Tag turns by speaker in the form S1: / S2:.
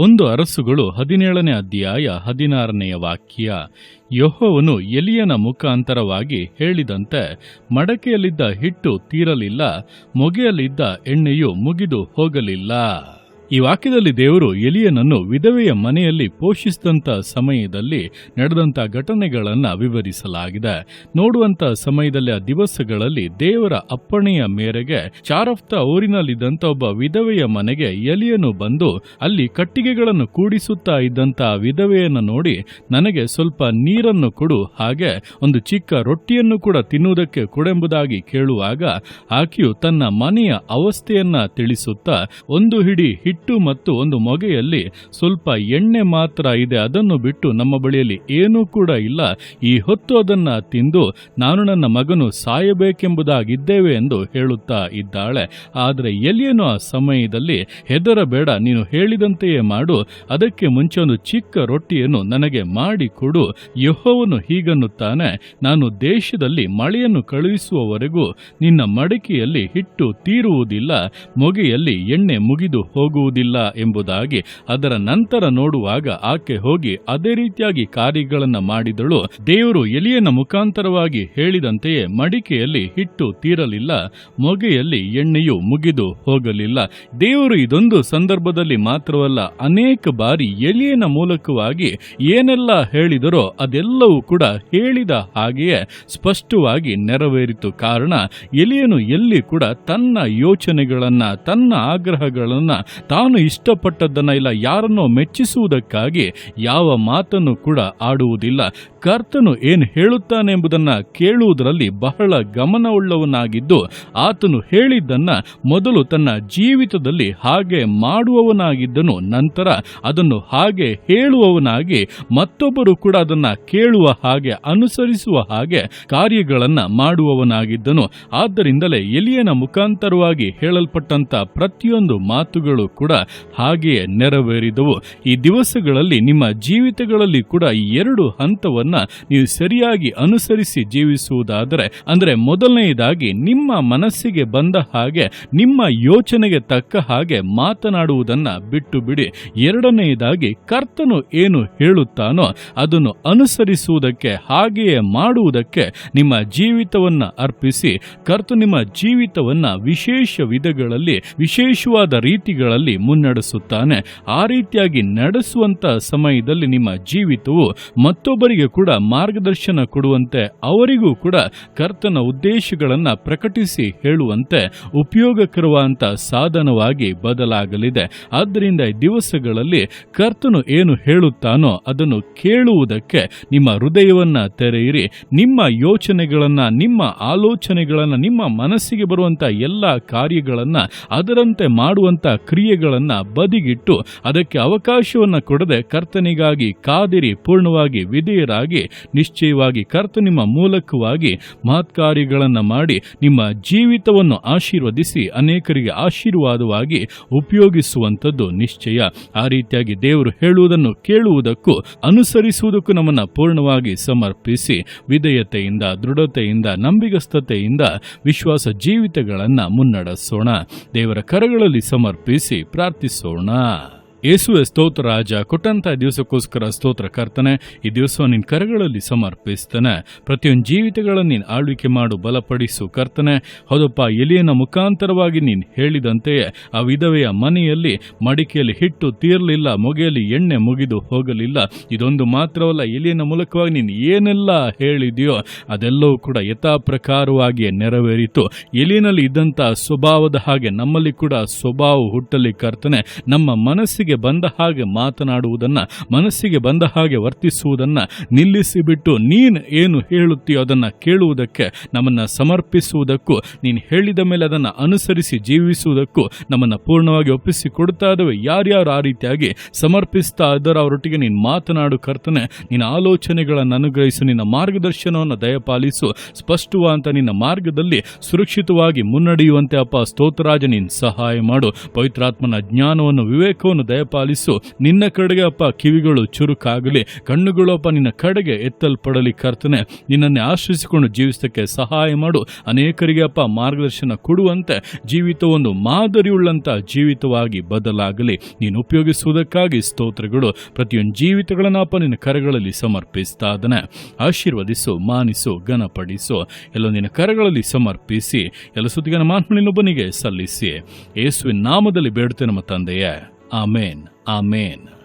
S1: ಒಂದು ಅರಸುಗಳು ಹದಿನೇಳನೇ ಅಧ್ಯಾಯ ಹದಿನಾರನೆಯ ವಾಕ್ಯ. ಯೊಹೋವನು ಎಲಿಯನ ಮುಖಾಂತರವಾಗಿ ಹೇಳಿದಂತೆ ಮಡಕೆಯಲ್ಲಿದ್ದ ಹಿಟ್ಟು ತೀರಲಿಲ್ಲ, ಮೊಗೆಯಲ್ಲಿದ್ದ ಎಣ್ಣೆಯು ಮುಗಿದು ಹೋಗಲಿಲ್ಲ. ಈ ವಾಕ್ಯದಲ್ಲಿ ದೇವರು ಎಲಿಯನನ್ನು ವಿಧವೆಯ ಮನೆಯಲ್ಲಿ ಪೋಷಿಸಿದಂತ ಸಮಯದಲ್ಲಿ ನಡೆದಂತ ಘಟನೆಗಳನ್ನು ವಿವರಿಸಲಾಗಿದೆ. ನೋಡುವಂತ ಸಮಯದಲ್ಲಿ ಆ ದಿವಸಗಳಲ್ಲಿ ದೇವರ ಅಪ್ಪಣೆಯ ಮೇರೆಗೆ ಚಾರಫ್ತ ಊರಿನಲ್ಲಿದ್ದಂತ ಒಬ್ಬ ವಿಧವೆಯ ಮನೆಗೆ ಎಲಿಯನು ಬಂದು ಅಲ್ಲಿ ಕಟ್ಟಿಗೆಗಳನ್ನು ಕೂಡಿಸುತ್ತಾ ಇದ್ದಂಥ ಆ ವಿಧವೆಯನ್ನು ನೋಡಿ ನನಗೆ ಸ್ವಲ್ಪ ನೀರನ್ನು ಕೊಡು, ಹಾಗೆ ಒಂದು ಚಿಕ್ಕ ರೊಟ್ಟಿಯನ್ನು ಕೂಡ ತಿನ್ನುವುದಕ್ಕೆ ಕೊಡೆಂಬುದಾಗಿ ಕೇಳುವಾಗ ಆಕೆಯು ತನ್ನ ಮನೆಯ ಅವಸ್ಥೆಯನ್ನ ತಿಳಿಸುತ್ತಾ ಒಂದು ಹಿಡಿ ಹಿಟ್ಟು ಮತ್ತು ಒಂದು ಮೊಗೆಯಲ್ಲಿ ಸ್ವಲ್ಪ ಎಣ್ಣೆ ಮಾತ್ರ ಇದೆ. ಅದನ್ನು ಬಿಟ್ಟು ನಮ್ಮ ಬಳಿಯಲ್ಲಿ ಏನೂ ಕೂಡ ಇಲ್ಲ. ಈ ಹೊತ್ತು ಅದನ್ನ ತಿಂದು ನಾನು ನನ್ನ ಮಗನು ಸಾಯಬೇಕೆಂಬುದಾಗಿದ್ದೇವೆ ಎಂದು ಹೇಳುತ್ತಾ ಇದ್ದಾಳೆ. ಆದರೆ ಎಲಿಯನು ಆ ಸಮಯದಲ್ಲಿ ಹೆದರಬೇಡ, ನೀನು ಹೇಳಿದಂತೆಯೇ ಮಾಡು. ಅದಕ್ಕೆ ಮುಂಚೆ ಒಂದು ಚಿಕ್ಕ ರೊಟ್ಟಿಯನ್ನು ನನಗೆ ಮಾಡಿಕೊಡು ಯಹೋವನು ಹೀಗನ್ನುತ್ತಾನೆ, ನಾನು ದೇಶದಲ್ಲಿ ಮಳೆಯನ್ನು ಕಳುಹಿಸುವವರೆಗೂ ನಿನ್ನ ಮಡಕೆಯಲ್ಲಿ ಹಿಟ್ಟು ತೀರುವುದಿಲ್ಲ. ಮೊಗೆಯಲ್ಲಿ ಎಣ್ಣೆ ಮುಗಿದು ಹೋಗುವುದಿಲ್ಲ ಎಂಬುದಾಗಿ ಅದರ ನಂತರ ನೋಡುವಾಗ ಆಕೆ ಹೋಗಿ ಅದೇ ರೀತಿಯಾಗಿ ಕಾರ್ಯಗಳನ್ನು ಮಾಡಿದಳು. ದೇವರು ಎಲಿಯನ ಮುಖಾಂತರವಾಗಿ ಹೇಳಿದಂತೆಯೇ ಮಡಿಕೆಯಲ್ಲಿ ಹಿಟ್ಟು ತೀರಲಿಲ್ಲ, ಮೊಗೆಯಲ್ಲಿ ಎಣ್ಣೆಯು ಮುಗಿದು ಹೋಗಲಿಲ್ಲ. ದೇವರು ಇದೊಂದು ಸಂದರ್ಭದಲ್ಲಿ ಮಾತ್ರವಲ್ಲ, ಅನೇಕ ಬಾರಿ ಎಲಿಯನ ಮೂಲಕವಾಗಿ ಏನೆಲ್ಲ ಹೇಳಿದರೋ ಅದೆಲ್ಲವೂ ಕೂಡ ಹೇಳಿದ ಹಾಗೆಯೇ ಸ್ಪಷ್ಟವಾಗಿ ನೆರವೇರಿತು. ಕಾರಣ ಎಲಿಯನು ಎಲ್ಲಿ ಕೂಡ ತನ್ನ ಯೋಚನೆಗಳನ್ನ, ತನ್ನ ಆಗ್ರಹಗಳನ್ನ ತಾನು ಇಷ್ಟಪಟ್ಟದ್ದನ್ನ ಇಲ್ಲ, ಯಾರನ್ನೋ ಮೆಚ್ಚಿಸುವುದಕ್ಕಾಗಿ ಯಾವ ಮಾತನ್ನು ಕೂಡ ಆಡುವುದಿಲ್ಲ. ಕರ್ತನು ಏನು ಹೇಳುತ್ತಾನೆ ಎಂಬುದನ್ನ ಕೇಳುವುದರಲ್ಲಿ ಬಹಳ ಗಮನವುಳ್ಳವನಾಗಿದ್ದು, ಆತನು ಹೇಳಿದ್ದನ್ನ ಮೊದಲು ತನ್ನ ಜೀವಿತದಲ್ಲಿ ಹಾಗೆ ಮಾಡುವವನಾಗಿದ್ದನು, ನಂತರ ಅದನ್ನು ಹಾಗೆ ಹೇಳುವವನಾಗಿ ಮತ್ತೊಬ್ಬರು ಕೂಡ ಅದನ್ನ ಕೇಳುವ ಹಾಗೆ ಅನುಸರಿಸುವ ಹಾಗೆ ಕಾರ್ಯಗಳನ್ನ ಮಾಡುವವನಾಗಿದ್ದನು. ಆದ್ದರಿಂದಲೇ ಎಲಿಯನ ಮುಖಾಂತರವಾಗಿ ಹೇಳಲ್ಪಟ್ಟಂತ ಪ್ರತಿಯೊಂದು ಮಾತುಗಳು ಹಾಗೆಯೇ ನೆರವೇರಿದವು. ಈ ದಿವಸಗಳಲ್ಲಿ ನಿಮ್ಮ ಜೀವಿತಗಳಲ್ಲಿ ಕೂಡ ಎರಡು ಹಂತವನ್ನ ನೀವು ಸರಿಯಾಗಿ ಅನುಸರಿಸಿ ಜೀವಿಸುವುದಾದರೆ, ಅಂದರೆ ಮೊದಲನೆಯದಾಗಿ ನಿಮ್ಮ ಮನಸ್ಸಿಗೆ ಬಂದ ಹಾಗೆ ನಿಮ್ಮ ಯೋಚನೆಗೆ ತಕ್ಕ ಹಾಗೆ ಮಾತನಾಡುವುದನ್ನ ಬಿಟ್ಟು ಬಿಡಿ ಎರಡನೆಯದಾಗಿ ಕರ್ತನು ಏನು ಹೇಳುತ್ತಾನೋ ಅದನ್ನು ಅನುಸರಿಸುವುದಕ್ಕೆ, ಹಾಗೆಯೇ ಮಾಡುವುದಕ್ಕೆ ನಿಮ್ಮ ಜೀವಿತವನ್ನ ಅರ್ಪಿಸಿ. ಕರ್ತು ನಿಮ್ಮ ಜೀವಿತವನ್ನ ವಿಶೇಷ ವಿಧಗಳಲ್ಲಿ, ವಿಶೇಷವಾದ ರೀತಿಗಳಲ್ಲಿ ಮುನ್ನಡೆಸುತ್ತಾನೆ. ಆ ರೀತಿಯಾಗಿ ನಡೆಸುವಂತ ಸಮಯದಲ್ಲಿ ನಿಮ್ಮ ಜೀವಿತವು ಮತ್ತೊಬ್ಬರಿಗೆ ಕೂಡ ಮಾರ್ಗದರ್ಶನ ಕೊಡುವಂತೆ ಅವರಿಗೂ ಕೂಡ ಕರ್ತನ ಉದ್ದೇಶಗಳನ್ನು ಪ್ರಕಟಿಸಿ ಹೇಳುವಂತೆ ಉಪಯೋಗಕರುವಂತ ಸಾಧನವಾಗಿ ಬದಲಾಗಲಿದೆ. ಆದ್ದರಿಂದ ದಿವಸಗಳಲ್ಲಿ ಕರ್ತನು ಏನು ಹೇಳುತ್ತಾನೋ ಅದನ್ನು ಕೇಳುವುದಕ್ಕೆ ನಿಮ್ಮ ಹೃದಯವನ್ನ ತೆರೆಯಿರಿ. ನಿಮ್ಮ ಯೋಚನೆಗಳನ್ನು, ನಿಮ್ಮ ಆಲೋಚನೆಗಳನ್ನ, ನಿಮ್ಮ ಮನಸ್ಸಿಗೆ ಬರುವಂತ ಎಲ್ಲ ಕಾರ್ಯಗಳನ್ನ ಅದರಂತೆ ಮಾಡುವಂತ ಕ್ರಿಯೆಗಳನ್ನ ಬದಿಗಿಟ್ಟು ಅದಕ್ಕೆ ಅವಕಾಶವನ್ನ ಕೊಡದೆ ಕರ್ತನಿಗಾಗಿ ಕಾದಿರಿ ಪೂರ್ಣವಾಗಿ ವಿಧೇಯರಾಗಿ, ನಿಶ್ಚಯವಾಗಿ ಕರ್ತ ನಿಮ್ಮ ಮೂಲಕವಾಗಿ ಮಹತ್ಕಾರ್ಯಗಳನ್ನು ಮಾಡಿ ನಿಮ್ಮ ಜೀವಿತವನ್ನು ಆಶೀರ್ವದಿಸಿ ಅನೇಕರಿಗೆ ಆಶೀರ್ವಾದವಾಗಿ ಉಪಯೋಗಿಸುವಂಥದ್ದು ನಿಶ್ಚಯ. ಆ ರೀತಿಯಾಗಿ ದೇವರು ಹೇಳುವುದನ್ನು ಕೇಳುವುದಕ್ಕೂ ಅನುಸರಿಸುವುದಕ್ಕೂ ನಮ್ಮನ್ನು ಪೂರ್ಣವಾಗಿ ಸಮರ್ಪಿಸಿ ವಿಧೇಯತೆಯಿಂದ, ದೃಢತೆಯಿಂದ, ನಂಬಿಗಸ್ತತೆಯಿಂದ ವಿಶ್ವಾಸ ಜೀವಿತಗಳನ್ನು ಮುನ್ನಡೆಸೋಣ. ದೇವರ ಕರಗಳಲ್ಲಿ ಸಮರ್ಪಿಸಿ ಪ್ರಾರ್ಥಿಸೋಣ. ಯೇಸುವೆ ಸ್ತೋತ್ರ ರಾಜ, ಕೊಟ್ಟಂತ ದಿವಸಕ್ಕೋಸ್ಕರ ಸ್ತೋತ್ರ ಕರ್ತನೆ, ಈ ದಿವಸ ನಿನ್ನ ಕರಗಳಲ್ಲಿ ಸಮರ್ಪಿಸ್ತಾನೆ. ಪ್ರತಿಯೊಂದು ಜೀವಿತಗಳನ್ನು ನೀನು ಆಳ್ವಿಕೆ ಮಾಡು, ಬಲಪಡಿಸು ಕರ್ತನೆ. ಹೌದಪ್ಪ, ಎಲಿಯನ ಮುಖಾಂತರವಾಗಿ ನೀನು ಹೇಳಿದಂತೆಯೇ, ಆ ವಿಧವೆಯ ಮನೆಯಲ್ಲಿ ಮಡಿಕೆಯಲ್ಲಿ ಹಿಟ್ಟು ತೀರಲಿಲ್ಲ, ಮೊಗೆಯಲ್ಲಿ ಎಣ್ಣೆ ಮುಗಿದು ಹೋಗಲಿಲ್ಲ. ಇದೊಂದು ಮಾತ್ರವಲ್ಲ, ಎಲಿಯನ ಮೂಲಕವಾಗಿ ನೀನು ಏನೆಲ್ಲ ಹೇಳಿದೆಯೋ, ಅದೆಲ್ಲವೂ ಕೂಡ ಯಥಾಪ್ರಕಾರವಾಗಿಯೇ ನೆರವೇರಿತು. ಎಲಿಯನಲ್ಲಿ ಇದ್ದಂಥ ಸ್ವಭಾವದ ಹಾಗೆ ನಮ್ಮಲ್ಲಿ ಕೂಡ ಸ್ವಭಾವ ಹುಟ್ಟಲಿ ಕರ್ತನೆ. ನಮ್ಮ ಮನಸ್ಸಿಗೆ ಬಂದ ಹಾಗೆ ಮಾತನಾಡುವುದನ್ನ, ಮನಸ್ಸಿಗೆ ಬಂದ ಹಾಗೆ ವರ್ತಿಸುವುದನ್ನ ನಿಲ್ಲಿಸಿಬಿಟ್ಟು ನೀನು ಏನು ಹೇಳುತ್ತೀಯೋ ಅದನ್ನ ಕೇಳುವುದಕ್ಕೆ ನಮ್ಮನ್ನ ಸಮರ್ಪಿಸುವುದಕ್ಕೂ, ನೀನು ಹೇಳಿದ ಮೇಲೆ ಅದನ್ನ ಅನುಸರಿಸಿ ಜೀವಿಸುವುದಕ್ಕೂ ನಮ್ಮನ್ನ ಪೂರ್ಣವಾಗಿ ಒಪ್ಪಿಸಿ ಕೊಡ್ತಾ ಇದ್ದಾವೆ ಯಾರ್ಯಾರು ಆ ರೀತಿಯಾಗಿ ಸಮರ್ಪಿಸ್ತಾ ಇದ್ದಾರೋ ಅವರೊಟ್ಟಿಗೆ ನೀನು ಮಾತನಾಡು ಕರ್ತನೆ, ನಿನ್ನ ಆಲೋಚನೆಗಳನ್ನು ಅನುಗ್ರಹಿಸು, ನಿನ್ನ ಮಾರ್ಗದರ್ಶನವನ್ನು ದಯಪಾಲಿಸು. ಸ್ಪಷ್ಟವಾದಂಥ ನಿನ್ನ ಮಾರ್ಗದಲ್ಲಿ ಸುರಕ್ಷಿತವಾಗಿ ಮುನ್ನಡೆಯುವಂತೆ ಅಪ್ಪ ಸ್ತೋತ್ರರಾಜ ನೀನು ಸಹಾಯ ಮಾಡು. ಪವಿತ್ರಾತ್ಮನ ಜ್ಞಾನವನ್ನು ವಿವೇಕವನ್ನು ದಯಪಾಲಿಸು. ನಿನ್ನ ಕಡೆಗೆ ಅಪ್ಪ ಕಿವಿಗಳು ಚುರುಕಾಗಲಿ. ಕಣ್ಣುಗಳು ಅಪ್ಪ ನಿನ್ನ ಕಡೆಗೆ ಎತ್ತಲ್ಪಡಲಿ ಕರ್ತನೆ. ನಿನ್ನನ್ನೇ ಆಶ್ರಯಿಸಿಕೊಂಡು ಜೀವಿಸಕ್ಕೆ ಸಹಾಯ ಮಾಡು. ಅನೇಕರಿಗೆ ಅಪ್ಪ ಮಾರ್ಗದರ್ಶನ ಕೊಡುವಂತೆ. ಜೀವಿತ ಒಂದು ಮಾದರಿಯುಳ್ಳಂಥ ಜೀವಿತವಾಗಿ ಬದಲಾಗಲಿ. ನೀನು ಉಪಯೋಗಿಸುವುದಕ್ಕಾಗಿ ಸ್ತೋತ್ರಗಳು. ಪ್ರತಿಯೊಂದು ಜೀವಿತಗಳನ್ನು ಅಪ್ಪ ನಿನ್ನ ಕರೆಗಳಲ್ಲಿ ಸಮರ್ಪಿಸ್ತಾ ಇದ್ದಾನೆ. ಆಶೀರ್ವದಿಸು, ಮಾನಿಸು, ಘನಪಡಿಸು. ಎಲ್ಲ ನಿನ್ನ ಕರೆಗಳಲ್ಲಿ ಸಮರ್ಪಿಸಿ. ಎಲ್ಲ ಸುದ್ದಿಗನ ಮಾತ್ಮಳಿನೊಬ್ಬನಿಗೆ ಸಲ್ಲಿಸಿ. ಯೇಸುವಿನ ನಾಮದಲ್ಲಿ ಬೇಡುತ್ತೆ ನಮ್ಮ ತಂದೆಯೇ. Amen. Amen.